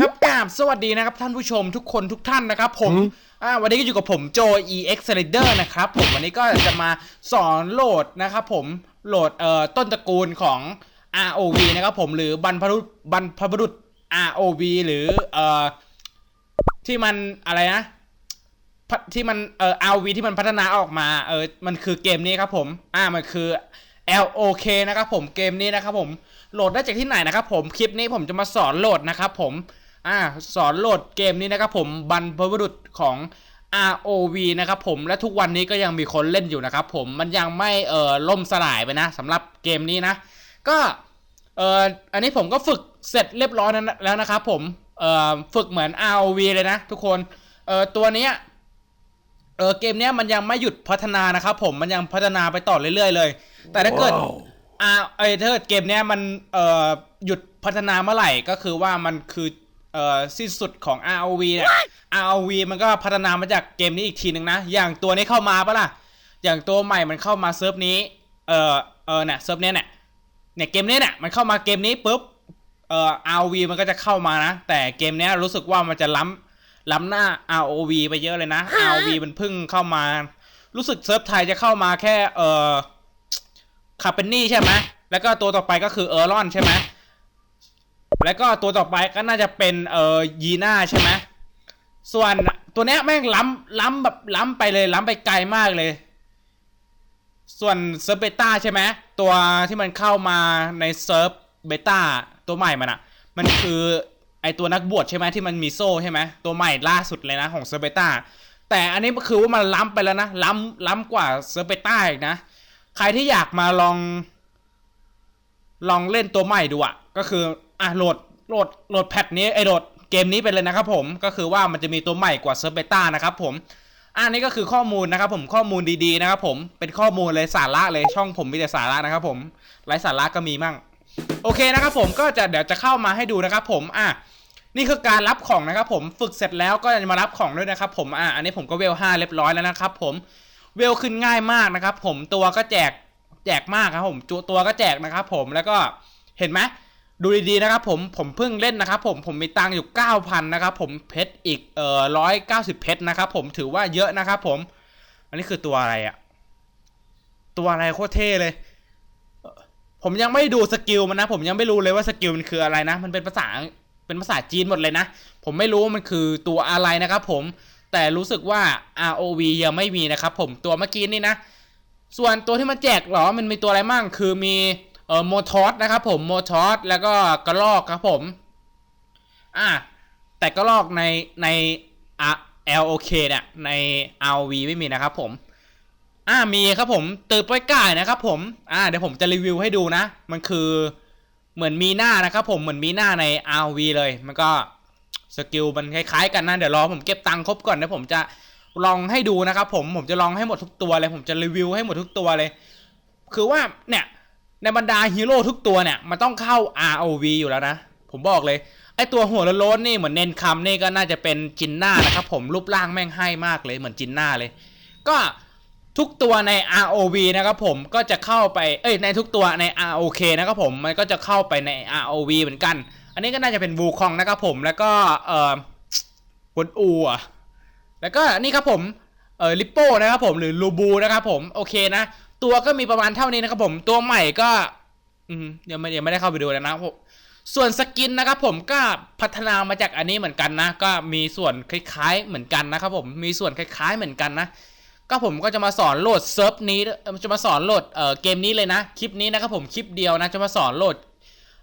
ครับกราบสวัสดีนะครับท่านผู้ชมทุกคนทุกท่านนะครับ ผมอ่าวันนี้ก็อยู่กับผมโจ EX Slider นะครับผมวันนี้ก็จะมาสอนโหลดนะครับผมโหลดเอ่อต้นตระกูลของ ROV นะครับผมหรือบรรพบุรุษบรรพบุรุษ ROV หรือเอ่อที่มันอะไรนะพัฒที่มันเอ่อ ROV ที่มันพัฒนาออกมาเออมันคือเกมนี้ครับผมอ่ามันคือ LOK นะครับผมเกมนี้นะครับผมโหลดได้จากที่ไหนนะครับผมคลิปนี้ผมจะมาสอนโหลดนะครับผม อ่าสอนโหลดเกมนี้นะครับผมบรรพบุรุษของ ROV นะครับผมและทุกวันนี้ก็ยังมีคนเล่นอยู่นะครับผมมันยังไม่เอ่อล่มสลายไปนะสำหรับเกมนี้นะ ก็เอ่ออันนี้ผมก็ฝึกเสร็จเรียบร้อยแล้วนะครับผมเอ่อฝึกเหมือน ROV เลยนะทุกคนเอ่อตัวเนี้ยเออเกมเนี้ยมันยังไม่หยุดพัฒนานะครับผมมันยังพัฒนาไปต่อเรื่อยๆเลย แต่ถ้าเกิดอ่าไอยถ้าเกิดเกมเนี้ยมันเอ่อหยุดพัฒนาเมื่อไหร่ก็คือว่ามันคือ เอ่อสิ้นสุดของ ROV เนี่ย ROV มันก็พัฒนามาจากเกมนี้อีกทีหนึ่งนะ อย่างตัวนี้เข้ามาปะล่ะ อย่างตัวใหม่มันเข้ามาเซิร์ฟนี้ เอ่อ เออเนี่ยเซิร์ฟเนี้ยเนี่ย เนี่ยเกมนี้เนี่ยมันเข้ามาเกมนี้ปุ๊บ เอ่อ ROV มันก็จะเข้ามานะ แต่เกมเนี้ยรู้สึกว่ามันจะล้ำล้ำหน้า ROV ไปเยอะเลยนะ ROV มันเพิ่งเข้ามา รู้สึกเซิร์ฟไทยจะเข้ามาแค่ เอ่อคาเปนนี่ใช่ไหมแล้วก็ตัวต่อไปก็คือเออร์ลอนใช่ไหม แล้วก็ตัวต่อไปก็น่าจะเป็นเอ่อยีน่าใช่ไหมส่วนตัวเนี้ยแม่งล้ำล้ำแบบล้ำไปเลยล้ำไปไกลมากเลย ส่วนเซิร์ฟเบต้าใช่ไหมตัวที่มันเข้ามาในเซิร์ฟเบต้าตัวใหม่มันอะมันคือไอตัวนักบวชใช่ไหมที่มันมีโซ่ใช่ไหมตัวใหม่ล่าสุดเลยนะของเซอร์เบต้าแต่อันนี้ก็คือว่ามันล้ำไปแล้วนะล้ำล้ำกว่าเซอร์เบต้าอีกนะ ใครที่อยากมาลอง ลองเล่นตัวใหม่ดูอะก็คืออะโหลดโหลดโหลดแพทนี้ไอโหลดเกมนี้ไปเลยนะครับผมก็คือว่ามันจะมีตัวใหม่กว่าเซอร์เบต้านะครับผมอันนี้ก็คือข้อมูลนะครับผมข้อมูลดีๆนะครับผมเป็นข้อมูลเลยสาระเลยช่องผมมีแต่สาระนะครับผมไร้สาระก็มีมั่งโอเคนะครับผมก็จะเดี๋ยวจะเข้ามาให้ดูนะครับผมอะนี่คือการรับของนะครับผมฝึกเสร็จแล้วก็จะมารับของด้วยนะครับผมอะอันนี้ผมก็เวลห้าเรียบร้อยแล้วนะครับผมเวลขึ้นง่ายมากนะครับผมตัวก็แจก แจกมากครับผมจุตัวก็แจกนะครับผมแล้วก็เห็นไหมดูดีๆนะครับผมผมเพิ่งเล่นนะครับผมผมมีตังค์อยู่ 9,000นะครับผมเพชรอีกเอ่อร้อยเก้าสิบเพชรนะครับผมถือว่าเยอะนะครับผม อันนี้คือตัวอะไรอะตัวอะไรโคตรเท่เลย ผมยังไม่ดูสกิลมันนะ ผมยังไม่รู้เลยว่าสกิลมันคืออะไรนะ มันเป็นภาษาเป็นภาษาจีนหมดเลยนะ ผมไม่รู้ว่ามันคือตัวอะไรนะครับผมแต่รู้สึกว่า ROV ยังไม่มีนะครับผมตัวเมื่อกี้นี่นะ ส่วนตัวที่มันแจกหรอมันมีตัวอะไรมั่งคือมีเอ่อโมทอสนะครับผมโมทอสแล้วก็กระลอกครับผมอะแต่กระลอกในใน LOK เนี่ยใน RV ไม่มีนะครับผมอ่ามีครับผมตือป้อยก่ายนะครับผมอ่าเดี๋ยวผมจะรีวิวให้ดูนะ มันคือเหมือนมีหน้านะครับผมเหมือนมีหน้าใน RV เลย มันก็สกิลมันคล้ายๆกันนะ เดี๋ยวรอผมเก็บตังค์ครบก่อนเดี๋ยวผมจะ ลองให้ดูนะครับผมผมจะลองให้หมดทุกตัวเลย ผมจะรีวิวให้หมดทุกตัวเลย คือว่าเนี่ยในบรรดาฮีโร่ทุกตัวเนี่ยมันต้องเข้า ROV อยู่แล้วนะ ผมบอกเลยไอตัวหัวโล้นนี่เหมือนเนนคำนี่ก็น่าจะเป็นจินน่านะครับผมรูปร่างแม่งให้มากเลยเหมือนจินน่าเลย ก็ทุกตัวใน ROV นะครับผมก็จะเข้าไปเอ้ยในทุกตัวใน ROK นะครับผมมันก็จะเข้าไปใน ROV เหมือนกัน อันนี้ก็น่าจะเป็นวูคองนะครับผมแล้วก็เอ่อวนอูอะ แล้วก็นี่ครับผมเออลิปโป้นะครับผมหรือลูบูนะครับผมโอเคนะ ตัวก็มีประมาณเท่านี้นะครับผมตัวใหม่ก็อืมยังไม่ยังไม่ได้เข้าไปดูเลยนะผมส่วนสกินนะครับผมก็พัฒนามาจากอันนี้เหมือนกันนะ ก็มีส่วนคล้ายๆเหมือนกันนะครับผมมีส่วนคล้ายๆเหมือนกันนะ ก็ผมก็จะมาสอนโหลดเซิร์ฟนี้จะมาสอนโหลดเอ่อเกมนี้เลยนะ คลิปนี้นะครับผมคลิปเดียวนะจะมาสอนโหลด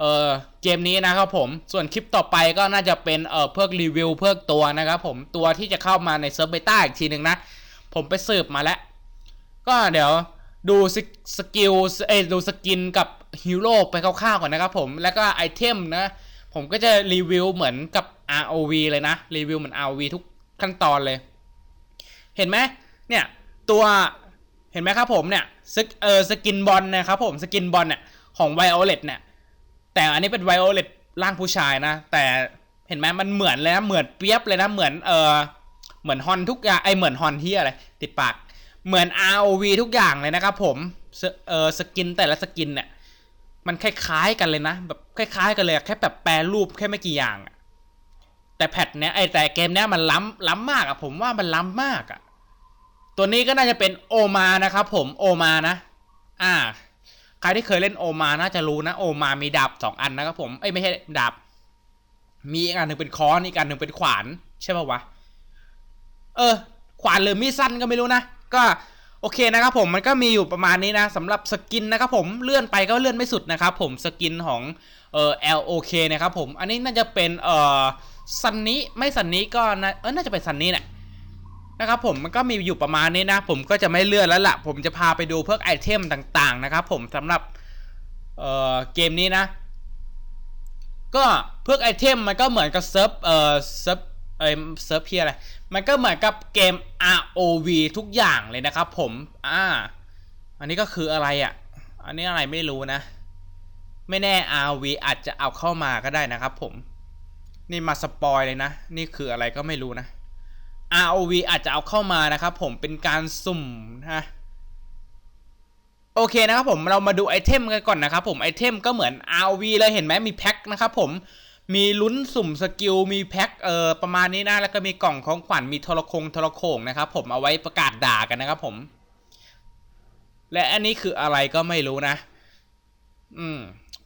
เออเกมนี้นะครับผมส่วนคลิปต่อไปก็น่าจะเป็นเออเพื่อรีวิวเพื่อตัวนะครับผมตัวที่จะเข้ามาในเซิร์ฟเบต้าอีกทีหนึ่งนะ ผมไปสืบมาแล้ว ก็เดี๋ยวดูสกสกิลเอ้ยดูสกินกับฮีโร่ไปคร่าวๆก่อนนะครับผมแล้วก็ไอเทมนะ ผมก็จะรีวิวเหมือนกับ ROV เลยนะ รีวิวเหมือน ROV ทุกขั้นตอนเลย เห็นไหมเนี่ยตัวเห็นไหมครับผมเนี่ยสกเออสกินบอลนะครับผมสกินบอลเนี่ยของไวโอเลตเนี่ย แต่อันนี้เป็นไวโอเลตร่างผู้ชายนะ แต่เห็นไหมมันเหมือนเลยนะเหมือนเปียบเลยนะเหมือนเออเหมือนฮอนทุกอย่างไอเหมือนฮอนที่อะไร ติดปาก เหมือน ROV ทุกอย่างเลยนะครับผมเออสกินแต่ละสกินเนี่ยมันคล้ายๆกันเลยนะแบบคล้ายๆกันเลยแค่แบบแปรรูปแค่ไม่กี่อย่างอะแต่แพทเนี้ยไอแต่เกมเนี้ยมันล้ำล้ำมากอะผมว่ามันล้ำมากอะตัวนี้ก็น่าจะเป็นโอมานะครับผมโอมานะ อ่า ใครที่เคยเล่นโอมาน่าจะรู้นะโอมามีดาบสองอันนะครับผมเอ้ยไม่ใช่ดาบ มีอีกอันหนึ่งเป็นค้อนอีกอันหนึ่งเป็นขวานใช่ป่าวะเออ ขวานหรือมีดสั้นก็ไม่รู้นะก็โอเคนะครับผมมันก็มีอยู่ประมาณนี้นะสำหรับสกินนะครับผมเลื่อนไปก็เลื่อนไม่สุดนะครับผมสกินของเอ่อ LOK นะครับผมอันนี้น่าจะเป็นเอ่อซันนี้ไม่ซันนี้ก็นะเออน่าจะเป็นซันนี้แหละ นะครับผมมันก็มีอยู่ประมาณนี้นะ ผมก็จะไม่เลื่อนแล้วล่ะ ผมจะพาไปดูพวกไอเทมต่างๆนะครับผมสำหรับเอ่อเกมนี้นะ ก็พวกไอเทมมันก็เหมือนกับเซิร์ฟเอ่อเซิร์ฟเอ้ยเซิร์ฟเพียอะไร มันก็เหมือนกับเกม ROV ทุกอย่างเลยนะครับผม อ่า อันนี้ก็คืออะไรอะ อันนี้อะไรไม่รู้นะ ไม่แน่ ROV อาจจะเอาเข้ามาก็ได้นะครับผม นี่มาสปอยเลยนะ นี่คืออะไรก็ไม่รู้นะ ROV อาจจะเอาเข้ามานะครับผมเป็นการสุ่มนะโอเคนะครับผมเรามาดูไอเทมกันก่อนนะครับผมไอเทมก็เหมือน RV เลยเห็นไหมมีแพ็คนะครับผมมีลุ้นสุ่มสกิลมีแพ็คเอ่อประมาณนี้นะแล้วก็มีกล่องของขวัญมีโทรคงโทรโขงนะครับผมเอาไว้ประกาศด่ากันนะครับผม และอันนี้คืออะไรก็ไม่รู้นะ อืม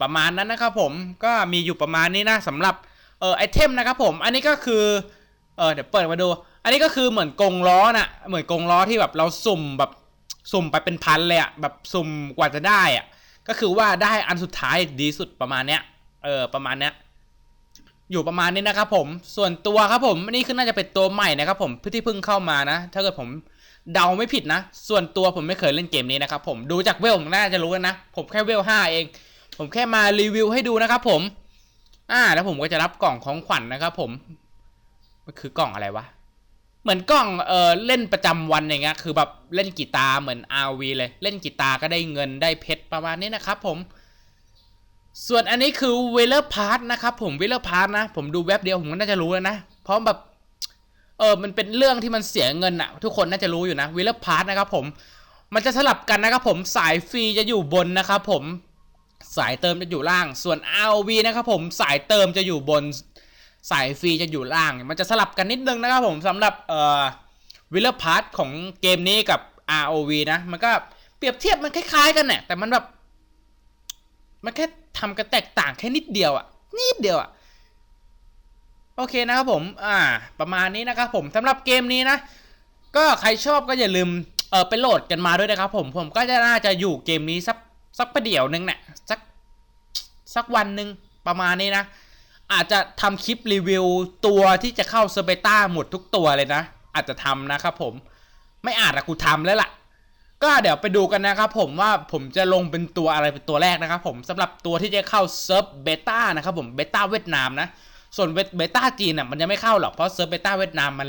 ประมาณนั้นนะครับผมก็มีอยู่ประมาณนี้นะสำหรับเอ่อไอเทมนะครับผม อันนี้ก็คือเออเดี๋ยวเปิดมาดู อันนี้ก็คือเหมือนกงล้อน่ะ เหมือนกงล้อที่แบบเราสุ่มแบบสุ่มไปเป็นพันเลยอะแบบสุ่มกว่าจะได้อะก็คือว่าได้อันสุดท้ายดีสุดประมาณเนี้ย เออ ประมาณเนี้ย อยู่ประมาณนี้นะครับผม ส่วนตัวครับผม นี่คือน่าจะเป็นตัวใหม่นะครับผมที่เพิ่งเข้ามานะ ถ้าเกิดผมเดาไม่ผิดนะ ส่วนตัวผมไม่เคยเล่นเกมนี้นะครับผม ดูจากเวลผมน่าจะรู้กันนะ ผมแค่เวลห้าเอง ผมแค่มารีวิวให้ดูนะครับผม อ่า แล้วผมก็จะรับกล่องของขวัญนะครับผม มันคือกล่องอะไรวะ เหมือนกล่องเออเล่นประจำวันอย่างเงี้ยคือแบบเล่นกีตาร์เหมือน RV เลยเล่นกีตาร์ก็ได้เงินได้เพชรประมาณนี้นะครับผม ส่วนอันนี้คือเวลเลอร์พาร์ทนะครับผมเวลเลอร์พาร์ทนะ ผมดูแว็บเดียวผมก็น่าจะรู้แล้วนะเพราะแบบเออมันเป็นเรื่องที่มันเสียเงินอะทุกคนน่าจะรู้อยู่นะเวลเลอร์พาร์ทนะครับผมมันจะสลับกันนะครับผมสายฟรีจะอยู่บนนะครับผมสายเติมจะอยู่ล่าง ส่วน ROV นะครับผมสายเติมจะอยู่บน สายฟรีจะอยู่ล่าง มันจะสลับกันนิดนึงนะครับผมสำหรับเอ่อวิลเลอร์พาร์ทของเกมนี้กับ ROV นะมันก็เปรียบเทียบมันคล้ายๆกันแหละแต่มันแบบ มันแค่ทำกันแตกต่างแค่นิดเดียวอะนิดเดียวอะโอเคนะครับผม อ่า ประมาณนี้นะครับผมสำหรับเกมนี้นะ ก็ใครชอบก็อย่าลืม เออไปโหลดกันมาด้วยนะครับผม ผมก็จะน่าจะอยู่เกมนี้สักสักประเดี๋ยวนึงเนี่ยสักสักวันหนึ่งประมาณนี้นะ อาจจะทำคลิปรีวิวตัวที่จะเข้าเซอร์เบต้าหมดทุกตัวเลยนะ อาจจะทำนะครับผมไม่อาจอะกูทำแล้วล่ะ ก็เดี๋ยวไปดูกันนะครับผมว่าผมจะลงเป็นตัวอะไรเป็นตัวแรกนะครับผมสำหรับตัวที่จะเข้าเซิร์ฟเบต้านะครับผมเบต้าเวียดนามนะ ส่วนเบต้าจีนอะมันยังไม่เข้าหรอกเพราะเซิร์ฟเบต้าเวียดนามมัน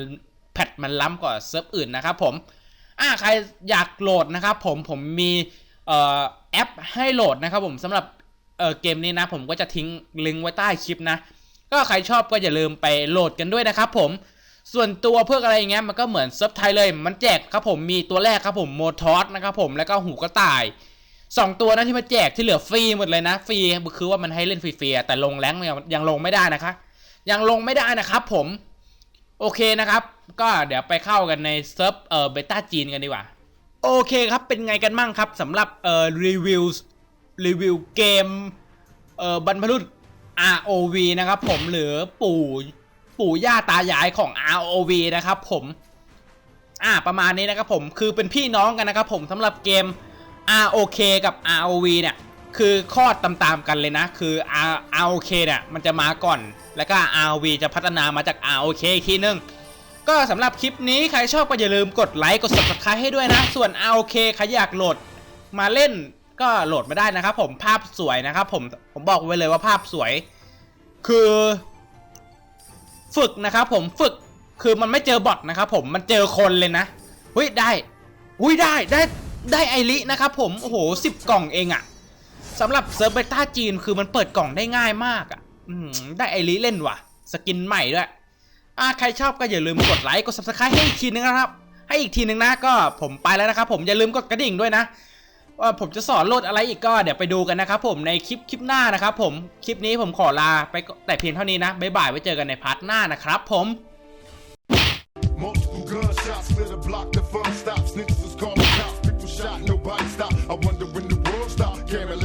แพทมันล้ำกว่าเซิร์ฟอื่นนะครับผมอ่าใครอยากโหลดนะครับผมผมมีเอ่อแอปให้โหลดนะครับผมสำหรับ เออเกมนี้นะ ผมก็จะทิ้งลิงก์ไว้ใต้คลิปนะ ก็ใครชอบก็อย่าลืมไปโหลดกันด้วยนะครับผมส่วนตัวเพื่ออะไรอย่างเงี้ยมันก็เหมือนเซิร์ฟไทยเลย มันแจกครับผมมีตัวแรกครับผมโมทอสนะครับผมแล้วก็หูกระต่ายสองตัวนะที่มาแจกที่เหลือฟรีหมดเลยนะฟรีคือว่ามันให้เล่นฟรีๆแต่ลงแรงยังลงไม่ได้นะคะยังลงไม่ได้นะครับผมโอเคนะครับ ก็เดี๋ยวไปเข้ากันในเซิร์ฟเอ่อเบต้าจีนกันดีกว่า โอเคครับเป็นไงกันบ้างครับสำหรับเอ่อรีวิว รีวิวเกมเอ่อบรรพบุรุษ ROV นะครับผมหรือปู่ปู่ย่าตายายของ ROV นะครับผมอ่าประมาณนี้นะครับผมคือเป็นพี่น้องกันนะครับผมสำหรับเกม ROK กับ ROV เนี่ยคือคลอดตามๆกันเลยนะ คือ R ROK เนี่ยมันจะมาก่อน แล้วก็ ROV จะพัฒนามาจาก ROK อีกทีนึงก็สำหรับคลิปนี้ใครชอบก็อย่าลืมกดไลค์กด subscribe ให้ด้วยนะ ส่วน ROK ใครอยากโหลดมาเล่น ก็โหลดมาได้นะครับผมภาพสวยนะครับผมผมบอกไว้เลยว่าภาพสวย คือ ฝึกนะครับผมฝึกคือมันไม่เจอบอทนะครับผมมันเจอคนเลยนะเฮ้ยได้อุ้ยได้ได้ได้ไอรินะครับผมโอ้โหสิบกล่องเองอะสำหรับเซิร์ฟเบต้าจีนคือมันเปิดกล่องได้ง่ายมากอะอืมได้ไอริเล่นว่ะ สกินใหม่ด้วยอ่าใครชอบก็อย่าลืมกดไลค์กด subscribe ให้อีกทีนึงนะครับ ให้อีกทีนึงนะก็ผมไปแล้วนะครับผมอย่าลืมกดกระดิ่งด้วยนะ ว่าผมจะสอนโหลดอะไรอีกก็เดี๋ยวไปดูกันนะครับผมในคลิปคลิปหน้านะครับผมคลิปนี้ผมขอลาไปก็แต่เพียงเท่านี้นะบ๊ายบายไว้เจอกันในพาร์ทหน้านะครับผม Multiple gunshots, split a block, the fun stops. Niggas was calling cops, people shot, nobody stopped. I wonder when the world stopped. Cameron